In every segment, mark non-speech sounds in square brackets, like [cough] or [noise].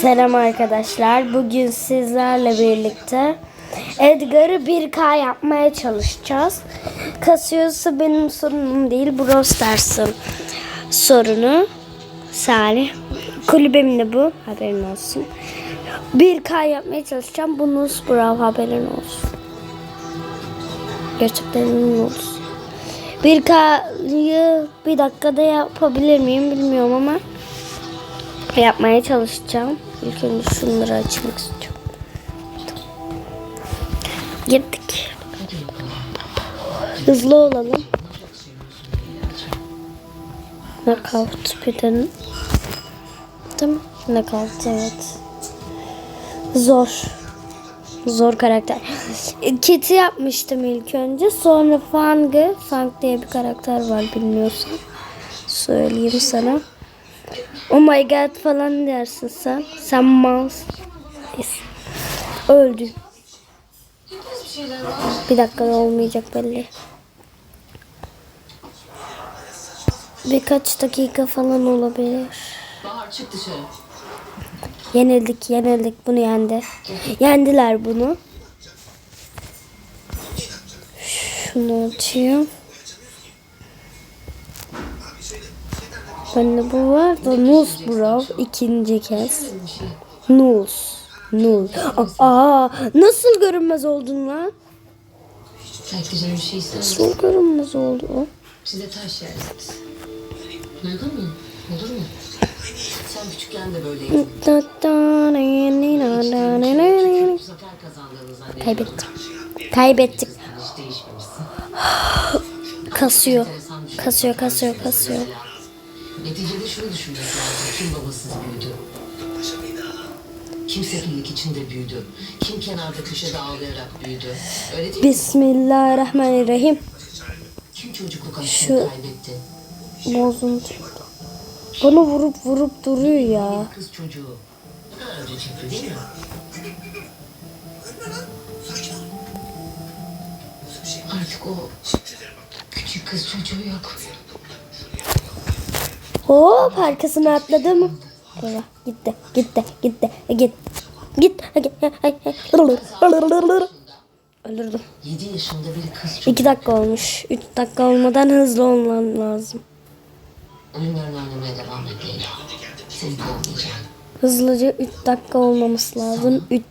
Selam arkadaşlar. Bugün sizlerle birlikte Edgar'ı 1K yapmaya çalışacağız. Kasıyorsa benim sorunum değil. Brawl Stars'ın sorunu. Salih. Kulübem de bu. Haberin olsun. 1K yapmaya çalışacağım. Bu Nus Brawl haberin olsun. Gerçekten olsun. 1K'yı bir dakikada yapabilir miyim bilmiyorum ama yapmaya çalışacağım. İlk önce şunları açmak istiyorum. Girdik. Hızlı olalım. Knockout birden. Tamam. Knockout evet. Zor. Zor karakter. [laughs] Kit'i yapmıştım ilk önce. Sonra Fang'ı. Fang diye bir karakter var bilmiyorsan. Söyleyeyim sana. Oh my god falan dersin sen. Sen malsın. Neyse. Öldü. Bir dakika olmayacak belli. Birkaç dakika falan olabilir. Bahar çık dışarı. Yenildik, yenildik. Bunu yendi. Yendiler bunu. Şunu açayım. Bende bu var da Nus Brawl ikinci kez. Nus. Nus. Aa, nasıl görünmez oldun lan? Bir şey. Nasıl görünmez oldu o? Size taş yersiniz. Duydun mu? Olur mu? Sen küçükken de böyleydin. Kazandığını zannediyorum. Kaybettim. Kaybettik. Hiç değişmemişsin. [gasps] Kasıyor. Kasıyor, kasıyor, kasıyor. Neticede şunu düşünmek lazım. Kim babasız büyüdü? Kim sefillik içinde büyüdü? Kim kenarda köşede ağlayarak büyüdü? Öyle değil mi? Bismillahirrahmanirrahim. Kim çocukluk Şu- aşkını kaybetti? Bozuntu. Bana vurup vurup duruyor ya. Kız çocuğu. Ne kadar acı çekti değil mi? Artık o küçük kız çocuğu yok. Hop arkasına atladı mı? Eyvah gitti gitti gitti git. Git. Öldürdüm. 7 yaşında bir kız çocuğu. İki dakika olmuş. Üç dakika olmadan hızlı olman lazım. Oyunlarını oynamaya devam et Leyla. Seni kovmayacağım. Hızlıca üç dakika olmaması lazım. Üç.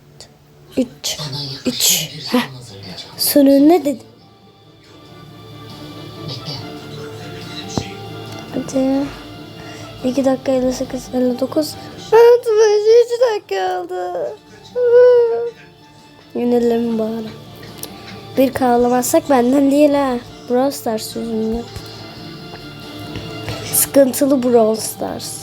Üç. Bana Üç. yakışır bir Heh. son hazırlayacağım. Sonu ne dedi? Hadi. 2 dakika 58 59 63 dakika oldu. [laughs] Yönelim bari. Bir kağlamazsak benden değil ha. Brawl Stars yüzünden. Sıkıntılı Brawl Stars.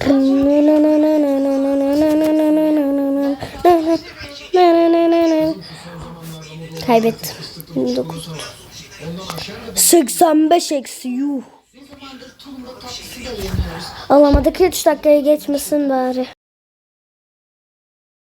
[laughs] Kaybettim. 29. 85 eksi yuh. Alamadık 3 dakikaya geçmesin bari.